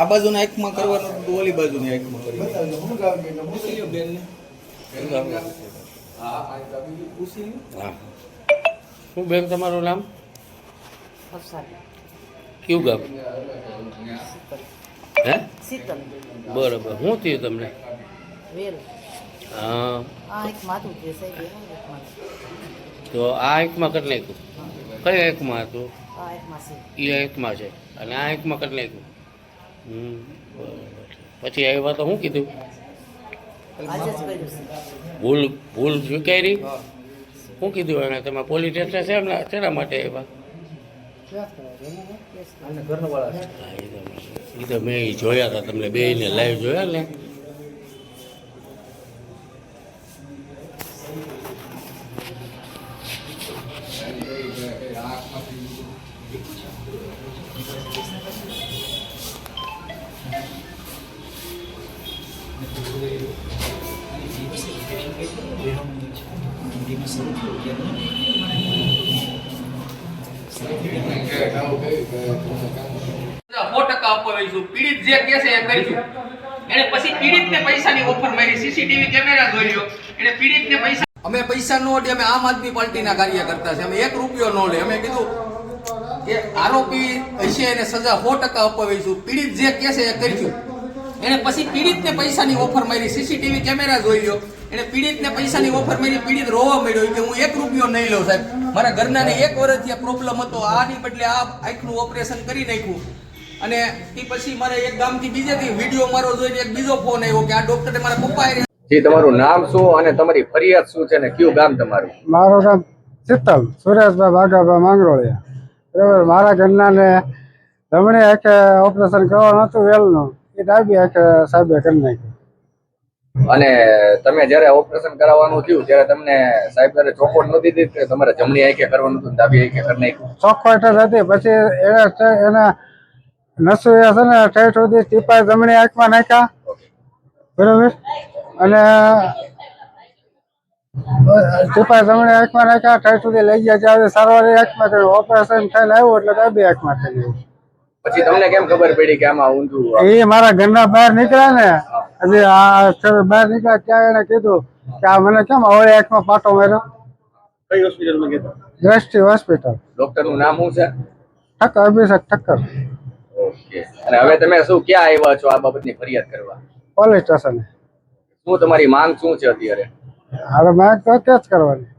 આ બાજુના એકમાં કરવાનું હતું ઓલી બાજુની આંખમાં કરવાનું. પૂછી લ્યો શું બેન તમારું નામ? કયું ગામ? હે? શીતલ બરોબર. શું થયું તમને? હા. તો આ એકમાં કરી નાખ્યું કઈ એકમાં હતું? આ એક માં છે એ એકમાં છે. અને આ એકમાં કરી નાખ્યું પછી આવ્યા તો શું કીધું? ભૂલ ભૂલ સ્વીકારી? શું કીધું એને તમે પોલીસ સ્ટેશન છે એમના શેના માટે આવ્યા? એ તો મેં જોયા હતા તમને ને લાઈવ જોયા ને? ટકા અપાવીશું પીડિત જે અમે પૈસા નો દે, અમે આમ આદમી પાર્ટીના કાર્યકર્તા છે. અમે એક રૂપિયો નો લે. અમે કીધું કે આરોપી હશે એને સજા સો ટકા અપાવીશું. પીડિત જે કેસે એ કરીશું. એને પછી પીડિતને પૈસાની ઓફર મારી સીસીટીવી કેમેરા જોઈ લો એને પીડિતને પૈસાની ઓફર મારી પીડિત રોવા મળ્યો કે હું એક રૂપિયો નહીં લઉં સાહેબ. મારા ઘરનાને એક વર્ષથી આ પ્રોબ્લેમ હતો. આની બદલે આ આંખનું ઓપરેશન કરી નાખ્યું. અને એ પછી મારે એક ગામથી બીજેથી વીડિયો મારો જોઈને એક બીજો ફોન આવ્યો કે આ ડોક્ટરે મારા પપ્પા જી તમારું નામ શું અને તમારી ફરિયાદ શું છે ને કયું ગામ તમારું? મારું નામ શીતલ સુરેશભાઈ બાગાભાઈ માંગરોળિયા. બરાબર મારા ઘરનાને જમણી આંખે ઓપરેશન કરવાનું હતું વેલનું. એ ડાબી આંખે સાહેબે કરી અને તમે જ્યારે ઓપરેશન કરાવવાનું થયું ત્યારે તમને સાહેબ ત્યારે ચોખવટ નથી દીધી કે તમારે જમણી આંખે કરવાનું હતું ડાબી આંખે કરી નાખ્યું? ચોખવટ હતી. પછી એના એના નસો એ છે ને ઠેઠ સુધી ટીપા જમણી આંખમાં નાખ્યા. બરોબર? અને ટીપા જમણી આંખમાં નાખ્યા ઠેઠ સુધી લઈ ગયા. ત્યારે સારવાર આંખમાં કર્યું ઓપરેશન થઈને આવ્યું એટલે ડાબી આંખમાં થઈ ગયું. પછી તમને કેમ ખબર પડી કે આમાં ઊંધું એ મારા ઘરના બહાર નીકળ્યા ને હજી આ બહાર નીકળ્યા ત્યાં એને કીધું કે આ મને કેમ અવળી આંખમાં પાટો માર્યો? કઈ હોસ્પિટલમાં ગયા દ્રષ્ટિ હોસ્પિટલ. ડોક્ટરનું નામ શું છે? ઠક્કર અભિષેક ઠક્કર. ઓકે. અને હવે તમે શું ક્યાં આવ્યા છો આ બાબતની ફરિયાદ કરવા? Police station. શું તમારી માંગ શું છે અત્યારે? હવે માંગ તો કેસ કરવાની.